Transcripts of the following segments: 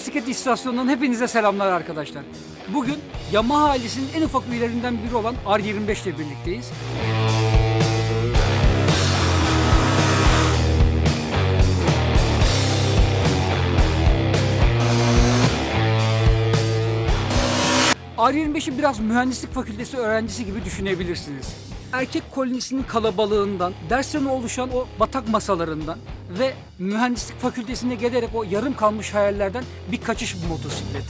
Motosiklet istasyonundan hepinize selamlar arkadaşlar. Bugün Yamaha ailesinin en ufak üyelerinden biri olan R25 ile birlikteyiz. R25'i biraz mühendislik fakültesi öğrencisi gibi düşünebilirsiniz. Erkek kolonisinin kalabalığından, dersten oluşan o batak masalarından ve mühendislik fakültesine gelerek o yarım kalmış hayallerden bir kaçış bu motosiklet.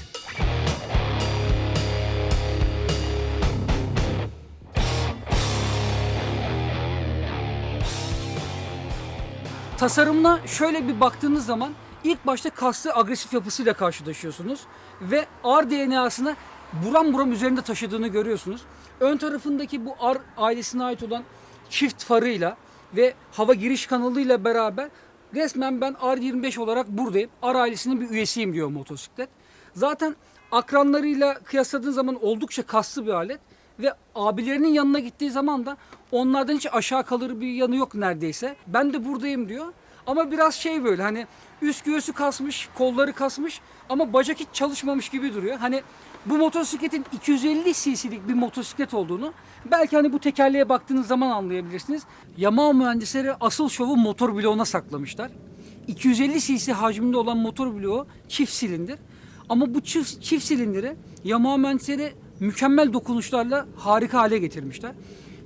Tasarımına şöyle bir baktığınız zaman ilk başta kaslı agresif yapısıyla karşılaşıyorsunuz ve R DNA'sını buram buram üzerinde taşıdığını görüyorsunuz. Ön tarafındaki bu R ailesine ait olan çift farıyla ve hava giriş kanalıyla beraber resmen ben R25 olarak buradayım. R ailesinin bir üyesiyim diyor motosiklet. Zaten akranlarıyla kıyasladığın zaman oldukça kaslı bir alet ve abilerinin yanına gittiği zaman da onlardan hiç aşağı kalır bir yanı yok neredeyse. Ben de buradayım diyor. Ama biraz şey böyle hani üst göğsü kasmış, kolları kasmış ama bacak hiç çalışmamış gibi duruyor. Hani bu motosikletin 250 cc'lik bir motosiklet olduğunu belki hani bu tekerleğe baktığınız zaman anlayabilirsiniz. Yamaha mühendisleri asıl şovu motor bloğuna saklamışlar. 250 cc hacminde olan motor bloğu çift silindir. Ama bu çift, çift silindiri Yamaha mühendisleri mükemmel dokunuşlarla harika hale getirmişler.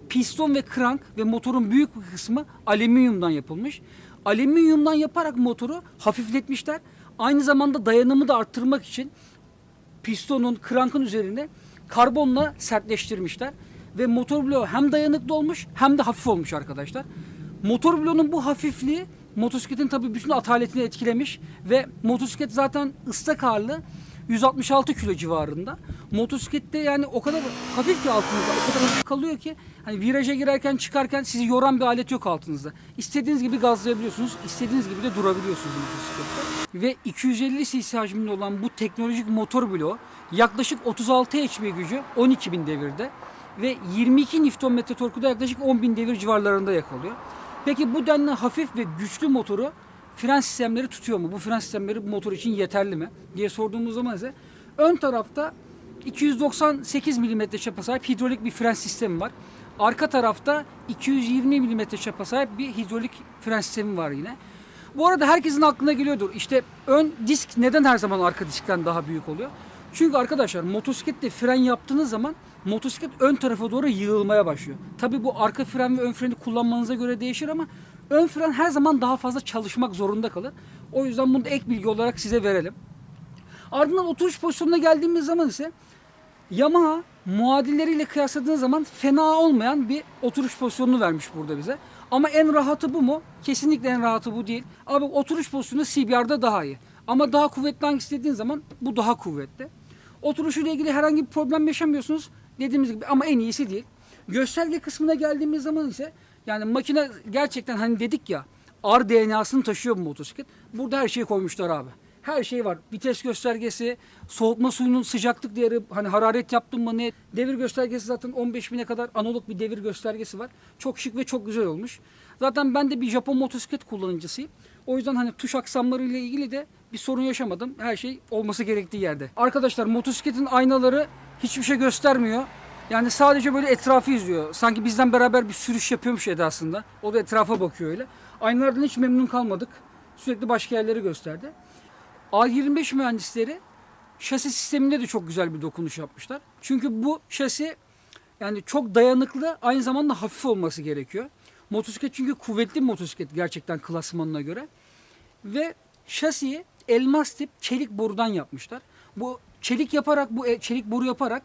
Piston ve krank ve motorun büyük bir kısmı alüminyumdan yapılmış. Alüminyumdan yaparak motoru hafifletmişler. Aynı zamanda dayanımı da arttırmak için pistonun, krankın üzerine karbonla sertleştirmişler. Ve motor bloğu hem dayanıklı olmuş hem de hafif olmuş arkadaşlar. Motor bloğunun bu hafifliği motosikletin tabii bütün ataletini etkilemiş ve motosiklet zaten ıslak ağırlığı 166 kilo civarında. Motosiklette yani o kadar hafif ki altınızda, o kadar hafif kalıyor ki hani viraja girerken çıkarken sizi yoran bir alet yok altınızda. İstediğiniz gibi gazlayabiliyorsunuz, istediğiniz gibi de durabiliyorsunuz motosiklette. Ve 250 cc hacminde olan bu teknolojik motor bloğu yaklaşık 36 HP gücü 12.000 devirde ve 22 Nm torku da yaklaşık 10.000 devir civarlarında yakalıyor. Peki bu denli hafif ve güçlü motoru fren sistemleri tutuyor mu? Bu fren sistemleri bu motor için yeterli mi? diye sorduğumuz zaman ise ön tarafta 298 mm çapa sahip hidrolik bir fren sistemi var. Arka tarafta 220 mm çapa sahip bir hidrolik fren sistemi var yine. Bu arada herkesin aklına geliyordur. İşte ön disk neden her zaman arka diskten daha büyük oluyor? Çünkü arkadaşlar motosiklette fren yaptığınız zaman motosiklet ön tarafa doğru yığılmaya başlıyor. Tabii bu arka fren ve ön freni kullanmanıza göre değişir ama ön fren her zaman daha fazla çalışmak zorunda kalır. O yüzden bunu da ek bilgi olarak size verelim. Ardından oturuş pozisyonuna geldiğimiz zaman ise Yamaha muadilleriyle kıyasladığın zaman fena olmayan bir oturuş pozisyonunu vermiş burada bize. Ama en rahatı bu mu? Kesinlikle en rahatı bu değil. Abi oturuş pozisyonu CBR'da daha iyi. Ama daha kuvvetli hangisi dediğin zaman bu daha kuvvetli. Oturuşuyla ilgili herhangi bir problem yaşamıyorsunuz. Dediğimiz gibi ama en iyisi değil. Gösterge kısmına geldiğimiz zaman ise yani makine gerçekten hani dedik ya R DNA'sını taşıyor bu motosiklet. Burada her şeyi koymuşlar abi. Her şey var. Vites göstergesi, soğutma suyunun sıcaklık değeri, hani hararet yaptın mı ne? Devir göstergesi zaten 15 bine kadar analog bir devir göstergesi var. Çok şık ve çok güzel olmuş. Zaten ben de bir Japon motosiklet kullanıcısıyım. O yüzden hani tuş aksamları ile ilgili de bir sorun yaşamadım. Her şey olması gerektiği yerde. Arkadaşlar motosikletin aynaları hiçbir şey göstermiyor. Yani sadece böyle etrafı izliyor. Sanki bizden beraber bir sürüş yapıyormuş edasında. O da etrafa bakıyor öyle. Aynalardan hiç memnun kalmadık. Sürekli başka yerleri gösterdi. A25 mühendisleri şasi sisteminde de çok güzel bir dokunuş yapmışlar. Çünkü bu şasi yani çok dayanıklı aynı zamanda hafif olması gerekiyor. Motosiklet çünkü kuvvetli bir motosiklet gerçekten klasmanına göre. Ve şasiyi elmas tip çelik borudan yapmışlar. Bu çelik yaparak bu e- çelik boru yaparak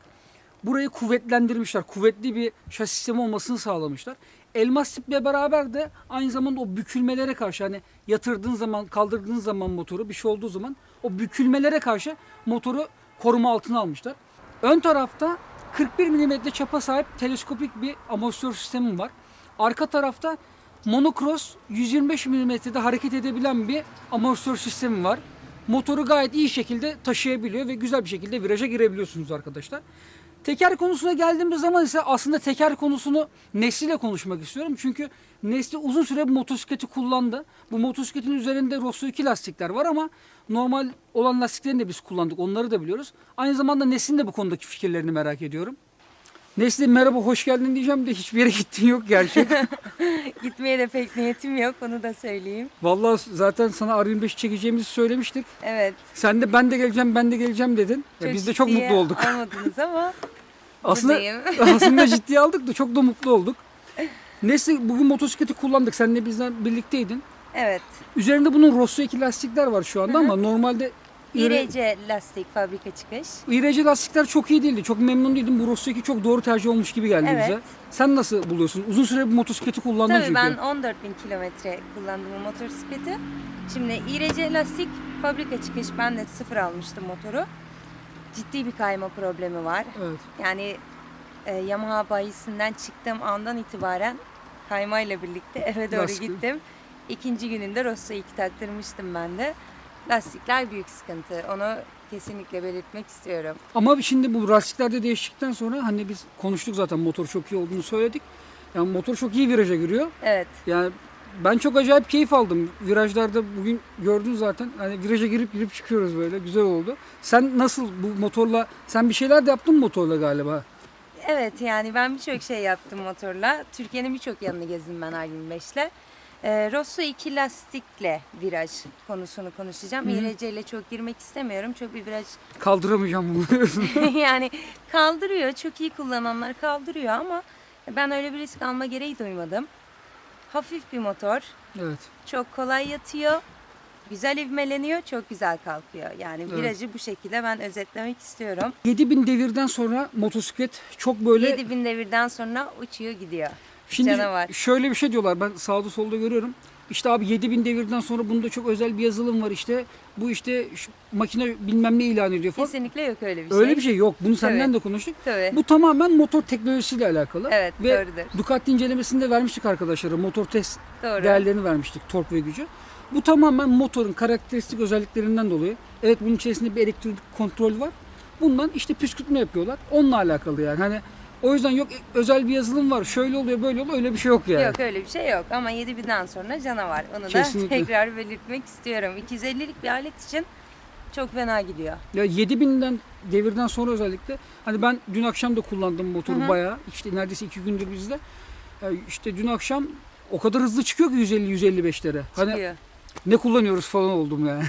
burayı kuvvetlendirmişler. Kuvvetli bir şasi sistemi olmasını sağlamışlar. Elmas tiple beraber de aynı zamanda o bükülmelere karşı hani yatırdığın zaman kaldırdığın zaman motoru bir şey olduğu zaman o bükülmelere karşı motoru koruma altına almışlar. Ön tarafta 41 mm çapa sahip teleskopik bir amortisör sistemi var. Arka tarafta monocross 125 mm'de hareket edebilen bir amortisör sistemi var. Motoru gayet iyi şekilde taşıyabiliyor ve güzel bir şekilde viraja girebiliyorsunuz arkadaşlar. Teker konusuna geldiğimiz zaman ise aslında teker konusunu Nesli ile konuşmak istiyorum. Çünkü Nesli uzun süre bu motosikleti kullandı. Bu motosikletin üzerinde Rosso 2 lastikler var ama normal olan lastiklerini de biz kullandık. Onları da biliyoruz. Aynı zamanda Nesli'nin de bu konudaki fikirlerini merak ediyorum. Nesli merhaba hoş geldin diyeceğim de hiçbir yere gittin yok gerçi. Gitmeye de pek niyetim yok onu da söyleyeyim. Vallahi zaten sana R25 çekeceğimizi söylemiştik. Evet. Sen de ben de geleceğim ben de geleceğim dedin. Ya biz de çok ciddiye mutlu olduk. Almadınız ama Aslında buradayım. aslında ciddiye aldık da çok da mutlu olduk. Neyse bugün motosikleti kullandık. Sen de bizden birlikteydin. evet. Üzerinde bunun Rosso 2 lastikler var şu anda ama normalde İre- İRC lastik fabrika çıkış. İRC lastikler çok iyi değildi. Çok memnun değildim. Bu Rosso 2 çok doğru tercih olmuş gibi geldi Evet. bize. Sen nasıl buluyorsun? Uzun süre bu motosikleti kullandın Tabii çünkü. ben 14 bin kilometre kullandım bu motosikleti. Şimdi İRC lastik fabrika çıkış ben de sıfır almıştım motoru. Ciddi bir kayma problemi var. Evet. Yani e, Yamaha bayisinden çıktığım andan itibaren kaymayla birlikte eve doğru Lastik. gittim. İkinci gününde Rosso 2 taktırmıştım ben de. Lastikler büyük sıkıntı. Onu kesinlikle belirtmek istiyorum. Ama şimdi bu lastiklerde değiştikten sonra hani biz konuştuk zaten motor çok iyi olduğunu söyledik. Yani motor çok iyi viraja giriyor. Evet. Yani ben çok acayip keyif aldım. Virajlarda bugün gördün zaten. Hani viraja girip girip çıkıyoruz böyle. Güzel oldu. Sen nasıl bu motorla sen bir şeyler de yaptın motorla galiba? Evet yani ben birçok şey yaptım motorla. Türkiye'nin birçok yanını gezdim ben R25'le. Ee, Rosso 2 lastikle viraj konusunu konuşacağım. İRC ile çok girmek istemiyorum. Çok bir viraj Kaldıramayacağım bunu. yani kaldırıyor. Çok iyi kullananlar kaldırıyor ama ben öyle bir risk alma gereği duymadım. Hafif bir motor. evet. Çok kolay yatıyor. Güzel ivmeleniyor. Çok güzel kalkıyor. Yani Evet. virajı bu şekilde ben özetlemek istiyorum. 7000 devirden sonra motosiklet çok böyle 7000 devirden sonra uçuyor gidiyor. Şimdi Canavar. şöyle bir şey diyorlar ben sağda solda görüyorum. İşte abi 7000 devirden sonra bunda çok özel bir yazılım var işte. Bu işte şu makine bilmem ne ilan ediyor falan. Kesinlikle yok öyle bir şey. Öyle bir şey yok. Bunu senden Tabii. de konuştuk. Tabii. Bu tamamen motor teknolojisiyle alakalı. Evet, Ve doğrudur. Ducati incelemesinde vermiştik arkadaşlara. Motor test Doğru. değerlerini vermiştik. Tork ve gücü. Bu tamamen motorun karakteristik özelliklerinden dolayı. Evet bunun içerisinde bir elektrik kontrol var. Bundan işte püskürtme yapıyorlar. Onunla alakalı yani. Hani o yüzden yok özel bir yazılım var. Şöyle oluyor böyle oluyor. Öyle bir şey yok yani. Yok öyle bir şey yok ama 7000'den sonra canavar. Onu Kesinlikle. da tekrar belirtmek istiyorum. 250'lik bir alet için çok fena gidiyor. Ya 7000'den devirden sonra özellikle hani ben dün akşam da kullandım motoru Hı hı. bayağı. İşte neredeyse iki gündür bizde. Ya işte dün akşam o kadar hızlı çıkıyor ki 150-155'lere. Hani Çıkıyor. ne kullanıyoruz falan oldum yani.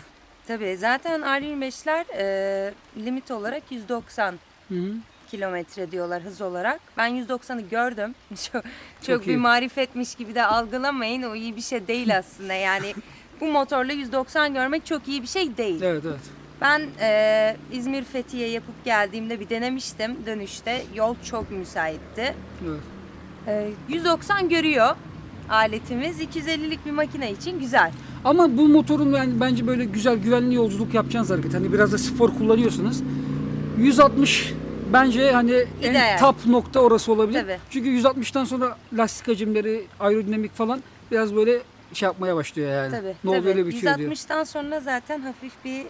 Tabii zaten R25'ler e, limit olarak 190 Hı hı. Kilometre diyorlar hız olarak. Ben 190'ı gördüm. Çok, çok, bir iyi. marifetmiş gibi de algılamayın. O iyi bir şey değil aslında. Yani bu motorla 190 görmek çok iyi bir şey değil. Evet evet. Ben e, İzmir Fethiye yapıp geldiğimde bir denemiştim dönüşte. Yol çok müsaitti. evet. E, 190 görüyor aletimiz. 250'lik bir makine için güzel. Ama bu motorun yani bence böyle güzel güvenli yolculuk yapacağınız hareket. Hani biraz da spor kullanıyorsunuz. 160 bence hani en İdeal. top nokta orası olabilir. Tabii. Çünkü 160'tan sonra lastik hacimleri, aerodinamik falan biraz böyle şey yapmaya başlıyor yani. Tabii. ne oluyor tabii. öyle bitiyor diyor. 160'tan sonra zaten hafif bir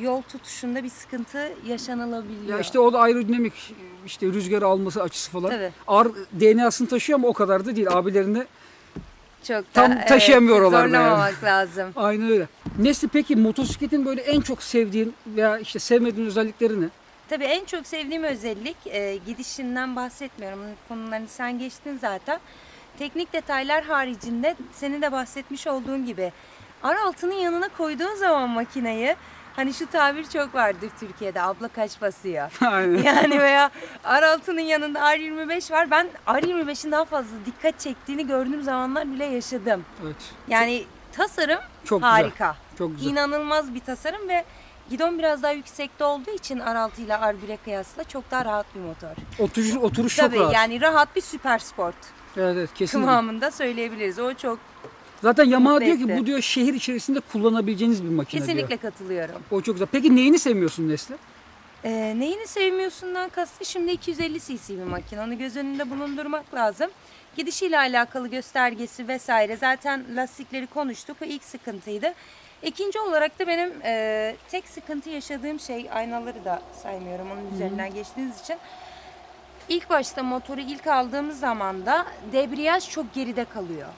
yol tutuşunda bir sıkıntı yaşanılabiliyor. Ya işte o da aerodinamik işte rüzgar alması açısı falan. Tabii. Ağır DNA'sını taşıyor ama o kadar da değil. Abilerini çok tam da, taşıyamıyor evet, oralarda yani. Zorlamamak lazım. aynı öyle. Nesli peki motosikletin böyle en çok sevdiğin veya işte sevmediğin özellikleri ne? Tabii en çok sevdiğim özellik e, gidişinden bahsetmiyorum. Konularını sen geçtin zaten. Teknik detaylar haricinde senin de bahsetmiş olduğun gibi R6'nın yanına koyduğun zaman makineyi hani şu tabir çok vardır Türkiye'de abla kaç basıyor. Aynen. Yani veya R6'nın yanında R25 var. Ben R25'in daha fazla dikkat çektiğini gördüğüm zamanlar bile yaşadım. Evet. Yani tasarım Çok güzel. harika. Çok güzel. İnanılmaz bir tasarım ve gidon biraz daha yüksekte olduğu için R6 ile R1'e kıyasla çok daha rahat bir motor. Oturuş, oturuş Tabii çok rahat. yani rahat bir süper sport Evet evet kesinlikle. kıvamında söyleyebiliriz. O çok Zaten Yamaha diyor ki bu diyor şehir içerisinde kullanabileceğiniz bir makine kesinlikle diyor. katılıyorum. O çok güzel. Peki neyini sevmiyorsun Nesli? Ee, neyini sevmiyorsundan kastı şimdi 250 cc bir makine. Onu göz önünde bulundurmak lazım. Gidişiyle alakalı göstergesi vesaire. Zaten lastikleri konuştuk. O ilk sıkıntıydı. İkinci olarak da benim e, tek sıkıntı yaşadığım şey aynaları da saymıyorum onun üzerinden geçtiğiniz için. İlk başta motoru ilk aldığımız zaman da debriyaj çok geride kalıyor.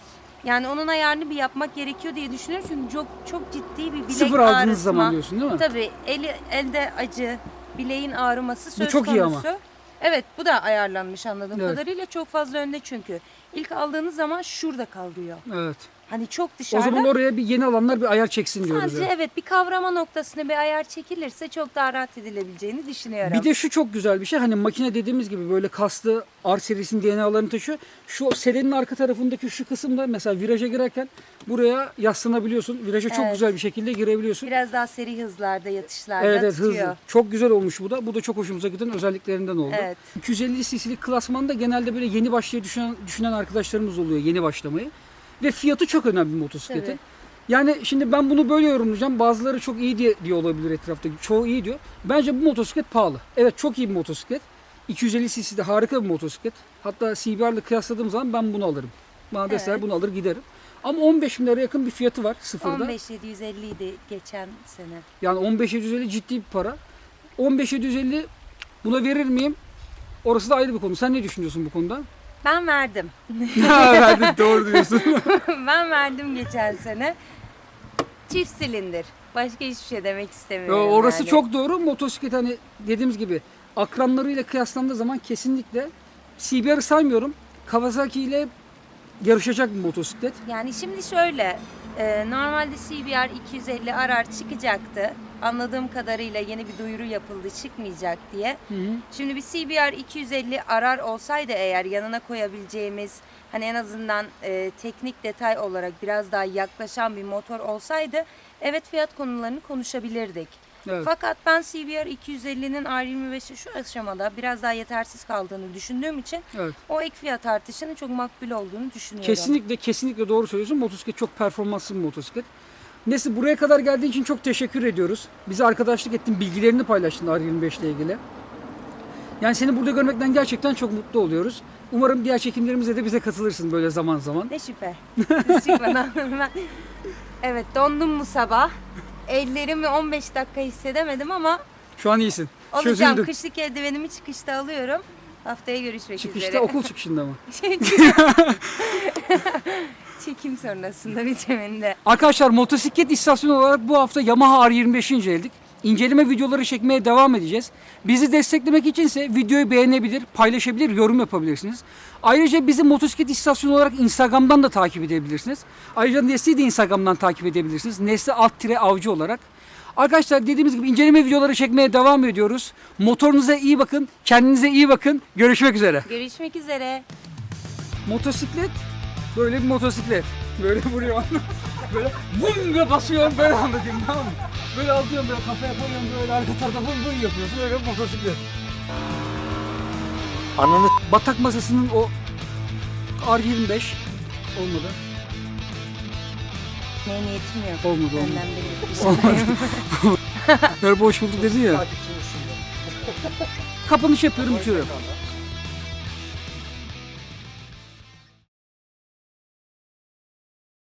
Yani onun ayarını bir yapmak gerekiyor diye düşünüyorum çünkü çok çok ciddi bir bilek Sıfır aldığınız ağrıtma. zaman diyorsun değil mi? Tabii eli, elde acı, bileğin ağrıması söz çok iyi ama. konusu. Evet bu da ayarlanmış anladığım Evet. kadarıyla çok fazla önde çünkü. İlk aldığınız zaman şurada kalıyor. Evet. Hani çok O dışarıda. zaman oraya bir yeni alanlar bir ayar çeksin diyoruz. Sadece yani. evet bir kavrama noktasına bir ayar çekilirse çok daha rahat edilebileceğini düşünüyorum. Bir de şu çok güzel bir şey. Hani makine dediğimiz gibi böyle kaslı R serisinin DNA'larını taşıyor. Şu selenin arka tarafındaki şu kısımda mesela viraja girerken buraya yaslanabiliyorsun. Viraja çok Evet. güzel bir şekilde girebiliyorsun. Biraz daha seri hızlarda, yatışlarda Evet evet tutuyor. hızlı. Çok güzel olmuş bu da. Bu da çok hoşumuza giden özelliklerinden oldu. Evet. 250 cc'lik klasmanda genelde böyle yeni başlayı düşünen, düşünen arkadaşlarımız oluyor yeni başlamayı. Ve fiyatı çok önemli motosikletin. Tabii. Yani şimdi ben bunu böyle yorumlayacağım. Bazıları çok iyi diye, diye olabilir etrafta. Çoğu iyi diyor. Bence bu motosiklet pahalı. Evet çok iyi bir motosiklet. 250 cc'de harika bir motosiklet. Hatta CBR ile kıyasladığım zaman ben bunu alırım. Bana deseler Evet. bunu alır giderim. Ama 15 bin liraya yakın bir fiyatı var sıfırda. 15750 idi geçen sene. Yani 15.750 ciddi bir para. 15.750 buna verir miyim? Orası da ayrı bir konu. Sen ne düşünüyorsun bu konuda? Ben verdim. evet doğru diyorsun. ben verdim geçen sene. Çift silindir. Başka hiçbir şey demek Ya istemiyorum. orası yani. çok doğru. Motosiklet hani dediğimiz gibi akranlarıyla kıyaslandığı zaman kesinlikle CBR'ı saymıyorum. Kawasaki ile yarışacak bir motosiklet. Yani şimdi şöyle, e, normalde CBR 250 arar çıkacaktı. Anladığım kadarıyla yeni bir duyuru yapıldı çıkmayacak diye. Hı hı. Şimdi bir CBR 250 arar olsaydı eğer yanına koyabileceğimiz hani en azından e, teknik detay olarak biraz daha yaklaşan bir motor olsaydı evet fiyat konularını konuşabilirdik. Evet. Fakat ben CBR 250'nin R25'i şu aşamada biraz daha yetersiz kaldığını düşündüğüm için Evet. o ek fiyat artışının çok makbul olduğunu düşünüyorum. Kesinlikle kesinlikle doğru söylüyorsun. Motosiklet çok performanslı bir motosiklet. Neyse buraya kadar geldiğin için çok teşekkür ediyoruz. Bize arkadaşlık ettin, bilgilerini paylaştın R25 ile ilgili. Yani seni burada görmekten gerçekten çok mutlu oluyoruz. Umarım diğer çekimlerimize de bize katılırsın böyle zaman zaman. Ne şüphe. Evet dondum bu sabah. Ellerimi 15 dakika hissedemedim ama Şu an iyisin. alacağım. Çözüldün. Kışlık eldivenimi çıkışta alıyorum. Haftaya görüşmek Çıkışta üzere. okul çıkışında mı? Çekim sonrasında bitiminde. Arkadaşlar motosiklet istasyonu olarak bu hafta Yamaha R25'i inceledik. İnceleme videoları çekmeye devam edeceğiz. Bizi desteklemek içinse videoyu beğenebilir, paylaşabilir, yorum yapabilirsiniz. Ayrıca bizi motosiklet istasyonu olarak Instagram'dan da takip edebilirsiniz. Ayrıca Nesli'yi de Instagram'dan takip edebilirsiniz. Nesli alt tire avcı olarak. Arkadaşlar dediğimiz gibi inceleme videoları çekmeye devam ediyoruz. Motorunuza iyi bakın, kendinize iyi bakın. Görüşmek üzere. Görüşmek üzere. Motosiklet böyle bir motosiklet. Böyle vuruyor. böyle vum diye basıyorsun böyle anlatayım tamam mı? Böyle alıyorsun böyle kafaya koyuyorsun böyle arka tarafta vum vum yapıyorsun öyle bir motosiklet. Ananı Batak masasının o R25 olmadı. Ne niyetim yok. Olmadı olmadı. Benden beri bir şey Merhaba hoş bulduk dedin ya. Kapanış yapıyorum bitiyorum.